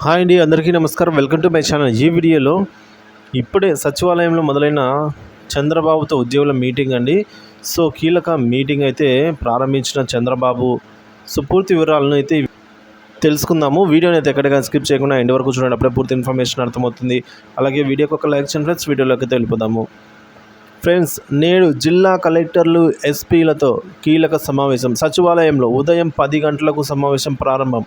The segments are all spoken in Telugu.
హాయ్ అండి అందరికీ నమస్కారం. Welcome to my channel. ఈ వీడియోలో ఇప్పుడే సచివాలయంలో మొదలైన చంద్రబాబుతో ఉద్యోగుల మీటింగ్ అండి. సో కీలక మీటింగ్ అయితే ప్రారంభించిన చంద్రబాబు. సో పూర్తి వివరాలను అయితే తెలుసుకుందాము. వీడియోని అయితే ఎక్కడికైనా స్కిప్ చేయకుండా ఎండ్ వరకు చూడండి. అప్పుడే పూర్తి ఇన్ఫర్మేషన్ అర్థమవుతుంది. అలాగే వీడియోకి ఒక లైక్ చేయండి ఫ్రెండ్స్. వీడియోలోకి అయితే వెళ్ళిపోదాము. ఫ్రెండ్స్ నేడు జిల్లా కలెక్టర్లు ఎస్పీలతో కీలక సమావేశం. సచివాలయంలో ఉదయం పది గంటలకు సమావేశం ప్రారంభం.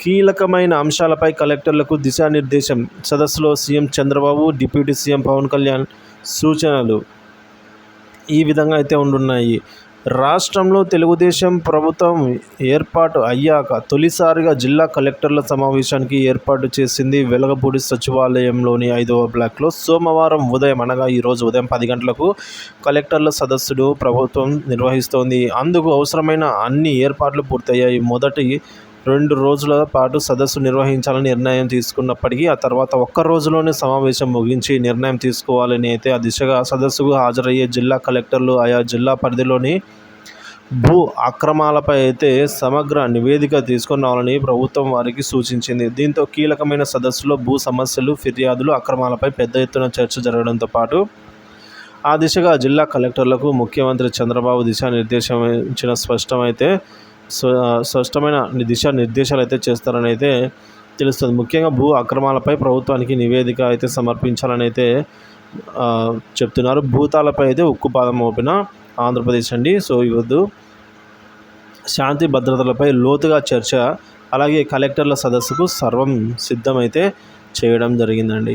కీలకమైన అంశాలపై కలెక్టర్లకు దిశానిర్దేశం. సదస్సులో CM Chandrababu deputy CM Pavan Kalyan సూచనలు ఈ విధంగా అయితే ఉండున్నాయి. రాష్ట్రంలో తెలుగుదేశం ప్రభుత్వం ఏర్పాటు అయ్యాక తొలిసారిగా జిల్లా కలెక్టర్ల సమావేశానికి ఏర్పాటు చేసింది వెలగపూడి సచివాలయంలోని ఐదవ బ్లాక్లో. సోమవారం ఉదయం అనగా ఈరోజు ఉదయం పది గంటలకు కలెక్టర్ల సదస్సును ప్రభుత్వం నిర్వహిస్తోంది. అందుకు అవసరమైన అన్ని ఏర్పాట్లు పూర్తయ్యాయి. మొదటి రెండు రోజుల పాటు సదస్సు నిర్వహించాలని నిర్ణయం తీసుకున్నప్పటికీ ఆ తర్వాత ఒక్క రోజులోనే సమావేశం ముగించి నిర్ణయం తీసుకోవాలని అయితే ఆ దిశగా సదస్సుకు హాజరయ్యే జిల్లా కలెక్టర్లు ఆయా జిల్లా పరిధిలోని భూ అక్రమాలపై అయితే సమగ్ర నివేదిక తీసుకొని రావాలని ప్రభుత్వం వారికి సూచించింది. దీంతో కీలకమైన సదస్సులో భూ సమస్యలు ఫిర్యాదులు అక్రమాలపై పెద్ద ఎత్తున చర్చ జరగడంతో పాటు ఆ దిశగా జిల్లా కలెక్టర్లకు ముఖ్యమంత్రి చంద్రబాబు దిశానిర్దేశం ఇచ్చిన స్పష్టమైతే స్పష్టమైన దిశా నిర్దేశాలు అయితే చేస్తారని అయితే తెలుస్తుంది. ముఖ్యంగా భూ అక్రమాలపై ప్రభుత్వానికి నివేదిక అయితే సమర్పించాలని అయితే చెప్తున్నారు. భూతాలపై అయితే ఉక్కుపాదం మోపిన ఆంధ్రప్రదేశ్ అండి. సో ఇవద్దు శాంతి భద్రతలపై లోతుగా చర్చ అలాగే కలెక్టర్ల సదస్సుకు సర్వం సిద్ధమైతే చేయడం జరిగిందండి.